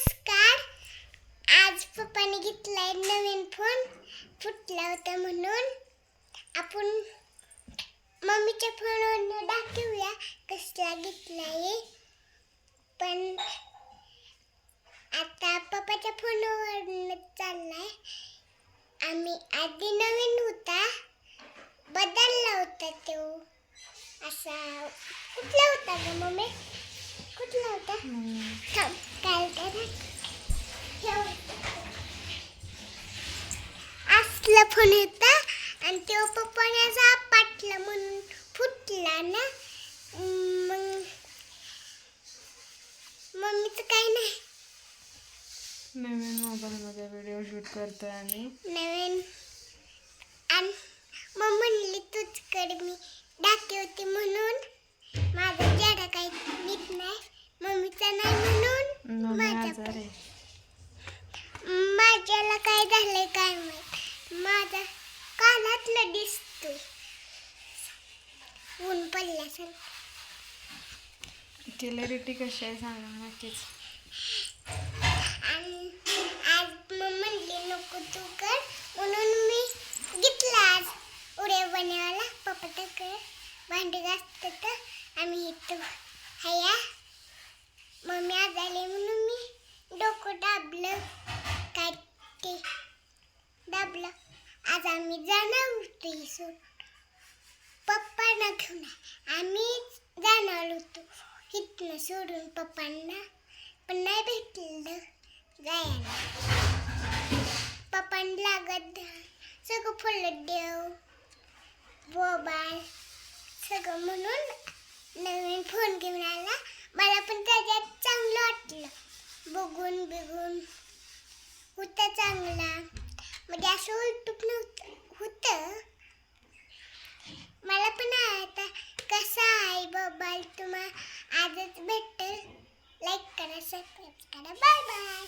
नमस्कार. आज पप्पाने घेतलाय नवीन फोन फुटला होता म्हणून. आपण मम्मीच्या फोनवरनं दाखवूया कसला घेतलाय. पण आता पप्पाच्या फोनवरनं चाललाय. आम्ही आधी नवीन होता. बदलला होता तो. असा. कुठला होता ग मम्मी? कुठला होता? थांब. असला फोन होता आणि तो पप्पाने पाटला म्हणून फुटला ना. मग मम्मीचं काही नाही. नवीन मोबाईलमध्ये व्हिडिओ शूट करतोय आम्ही. नवीन. आणि मग म्हणली तूच कर मी दाखवते म्हणून. माझा चेहरा काही नीट नाही. मम्मीचा नाही म्हणून मम्मी माझा आजार आहे. कानातलं दिसतोय? ऊन पडल्यासारखं. क्लॅरिटी कशी आहे सांगा नक्कीच. आणि आज मग म्हणली नको तू कर. म्हणून मी घेतला आज उड्या बनवायला पप्पा कर. भांडी घासतं तर आम्ही इथं हया मम्मी आज आली म्हणून मी डोकं दाबलं काय ते दाबलं आज आम्ही जाणार होतो इथून. पप्पांना घेऊन आम्ही जाणार होतो. इथनं सोडून पप्पांना पण नाही भेटलं. जायला पप्पांना लागत सगळं फुलं देव मोबाईल सगळं म्हणून नवीन फोन घेऊन आला. मला पण त्याच्यात चांगलं वाटलं. बघून बिघून. होता चांगला. म्हणजे असं उलटूक नव्हतं होतं मला पण आता कसा आहे मोबाईल तुम्हाला आजच भेटेल लाईक करा सबस्क्राईब करा बाय बाय